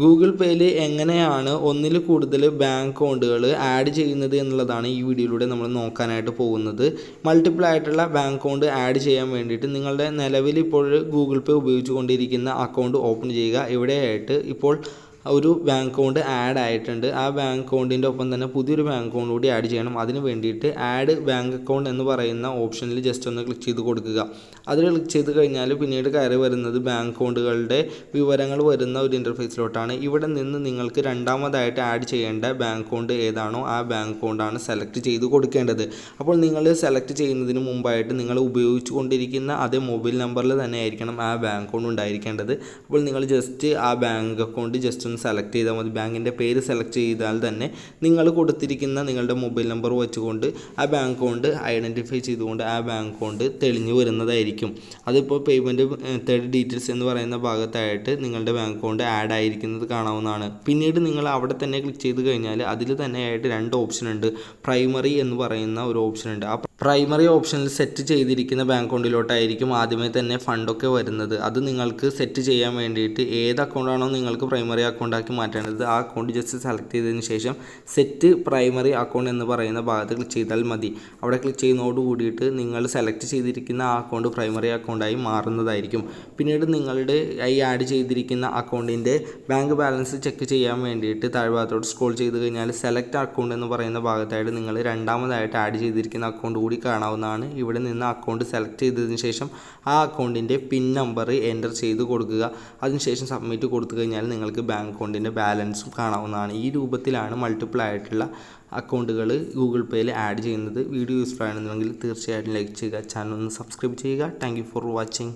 Google പേയിൽ എങ്ങനെയാണ് ഒന്നിൽ കൂടുതൽ ബാങ്ക് അക്കൗണ്ടുകൾ ആഡ് ചെയ്യുന്നത് എന്നുള്ളതാണ് ഈ വീഡിയോയിലൂടെ നമ്മൾ നോക്കാനായിട്ട് പോകുന്നത്. മൾട്ടിപ്പിൾ ആയിട്ടുള്ള ബാങ്ക് അക്കൗണ്ട് ആഡ് ചെയ്യാൻ വേണ്ടിയിട്ട് നിങ്ങളുടെ നിലവിൽ ഇപ്പോൾ ഗൂഗിൾ പേ ഉപയോഗിച്ചുകൊണ്ടിരിക്കുന്ന അക്കൗണ്ട് ഓപ്പൺ ചെയ്യുക. ഇവിടെയായിട്ട് ഇപ്പോൾ ഒരു ബാങ്ക് അക്കൗണ്ട് ആഡ് ആയിട്ടുണ്ട്. ആ ബാങ്ക് അക്കൗണ്ടിന്റെ ഒപ്പം തന്നെ പുതിയൊരു ബാങ്ക് അക്കൗണ്ട് കൂടി ആഡ് ചെയ്യണം. അതിന് വേണ്ടിയിട്ട് ആഡ് ബാങ്ക് അക്കൗണ്ട് എന്ന് പറയുന്ന ഓപ്ഷനിൽ ജസ്റ്റ് ഒന്ന് ക്ലിക്ക് ചെയ്ത് കൊടുക്കുക. അതിൽ ക്ലിക്ക് ചെയ്ത് കഴിഞ്ഞാൽ പിന്നീട് കയറി വരുന്നത് ബാങ്ക് അക്കൗണ്ടുകളുടെ വിവരങ്ങൾ വരുന്ന ഒരു ഇന്റർഫേസിലോട്ടാണ് ഇവിടെ നിന്ന് നിങ്ങൾക്ക് രണ്ടാമതായിട്ട് ആഡ് ചെയ്യേണ്ട ബാങ്ക് അക്കൗണ്ട് ഏതാണോ ആ ബാങ്ക് അക്കൗണ്ടാണ് സെലക്ട് ചെയ്ത് കൊടുക്കേണ്ടത്. അപ്പോൾ നിങ്ങൾ സെലക്ട് ചെയ്യുന്നതിന് മുമ്പായിട്ട് നിങ്ങൾ ഉപയോഗിച്ചു കൊണ്ടിരിക്കുന്ന അതേ മൊബൈൽ നമ്പറിൽ തന്നെ ആയിരിക്കണം ആ ബാങ്ക് അക്കൗണ്ട് ഉണ്ടായിരിക്കേണ്ടത്. അപ്പോൾ നിങ്ങൾ ജസ്റ്റ് ആ ബാങ്ക് അക്കൗണ്ട് ജസ്റ്റ് സെലക്ട് ചെയ്താൽ മതി. ബാങ്കിന്റെ പേര് സെലക്ട് ചെയ്താൽ തന്നെ നിങ്ങൾ കൊടുത്തിരിക്കുന്ന നിങ്ങളുടെ മൊബൈൽ നമ്പർ വെച്ചുകൊണ്ട് ആ ബാങ്ക് അക്കൗണ്ട് ഐഡന്റിഫൈ ചെയ്തുകൊണ്ട് ആ ബാങ്ക് അക്കൗണ്ട് തെളിഞ്ഞു വരുന്നതായിരിക്കും. അതിപ്പോൾ പേയ്മെന്റ് തേർഡ് ഡീറ്റെയിൽസ് എന്ന് പറയുന്ന ഭാഗത്തായിട്ട് നിങ്ങളുടെ ബാങ്ക് അക്കൗണ്ട് ആഡ് ആയിരിക്കുന്നത് കാണാവുന്നതാണ്. പിന്നീട് നിങ്ങൾ അവിടെ തന്നെ ക്ലിക്ക് ചെയ്ത് കഴിഞ്ഞാൽ അതിൽ തന്നെയായിട്ട് രണ്ട് ഓപ്ഷൻ ഉണ്ട്. പ്രൈമറി എന്ന് പറയുന്ന ഒരു ഓപ്ഷൻ ഉണ്ട്. ആ പ്രൈമറി ഓപ്ഷനിൽ സെറ്റ് ചെയ്തിരിക്കുന്ന ബാങ്ക് അക്കൗണ്ടിലോട്ടായിരിക്കും ആദ്യമേ തന്നെ ഫണ്ടൊക്കെ വരുന്നത്. അത് നിങ്ങൾക്ക് സെറ്റ് ചെയ്യാൻ വേണ്ടിയിട്ട് ഏത് അക്കൗണ്ടാണോ നിങ്ങൾക്ക് പ്രൈമറി അക്കൗണ്ടാക്കി മാറ്റേണ്ടത് ആ അക്കൗണ്ട് ജസ്റ്റ് സെലക്ട് ചെയ്തതിന് ശേഷം സെറ്റ് പ്രൈമറി അക്കൗണ്ട് എന്ന് പറയുന്ന ഭാഗത്ത് ക്ലിക്ക് ചെയ്താൽ മതി. അവിടെ ക്ലിക്ക് ചെയ്യുന്നതോട് കൂടിയിട്ട് നിങ്ങൾ സെലക്ട് ചെയ്തിരിക്കുന്ന ആ അക്കൗണ്ട് പ്രൈമറി അക്കൗണ്ടായി മാറുന്നതായിരിക്കും. പിന്നീട് നിങ്ങളുടെ ഈ ആഡ് ചെയ്തിരിക്കുന്ന അക്കൗണ്ടിന്റെ ബാങ്ക് ബാലൻസ് ചെക്ക് ചെയ്യാൻ വേണ്ടിയിട്ട് താഴ്ഭാഗത്തോട്ട് സ്ക്രോൾ ചെയ്ത് കഴിഞ്ഞാൽ സെലക്ട് അക്കൗണ്ട് എന്ന് പറയുന്ന ഭാഗത്തായിട്ട് നിങ്ങൾ രണ്ടാമതായിട്ട് ആഡ് ചെയ്തിരിക്കുന്ന അക്കൗണ്ട് കൂടി കാണാവുന്നതാണ്. ഇവിടെ നിന്ന് അക്കൗണ്ട് സെലക്ട് ചെയ്തതിന് ശേഷം ആ അക്കൗണ്ടിന്റെ പിൻ നമ്പർ എന്റർ ചെയ്ത് കൊടുക്കുക. അതിനുശേഷം സബ്മിറ്റ് കൊടുത്തു കഴിഞ്ഞാൽ നിങ്ങൾക്ക് ബാങ്ക് അക്കൗണ്ടിന്റെ ബാലൻസും കാണാവുന്നതാണ്. ഈ രൂപത്തിലാണ് മൾട്ടിപ്പിൾ ആയിട്ടുള്ള അക്കൗണ്ടുകൾ ഗൂഗിൾ പേയിൽ ആഡ് ചെയ്യുന്നത്. വീഡിയോ യൂസ്ഫുൾ ആണെന്നുണ്ടെങ്കിൽ തീർച്ചയായിട്ടും ലൈക്ക് ചെയ്യുക. ചാനൽ ഒന്ന് സബ്സ്ക്രൈബ് ചെയ്യുക. Thank for watching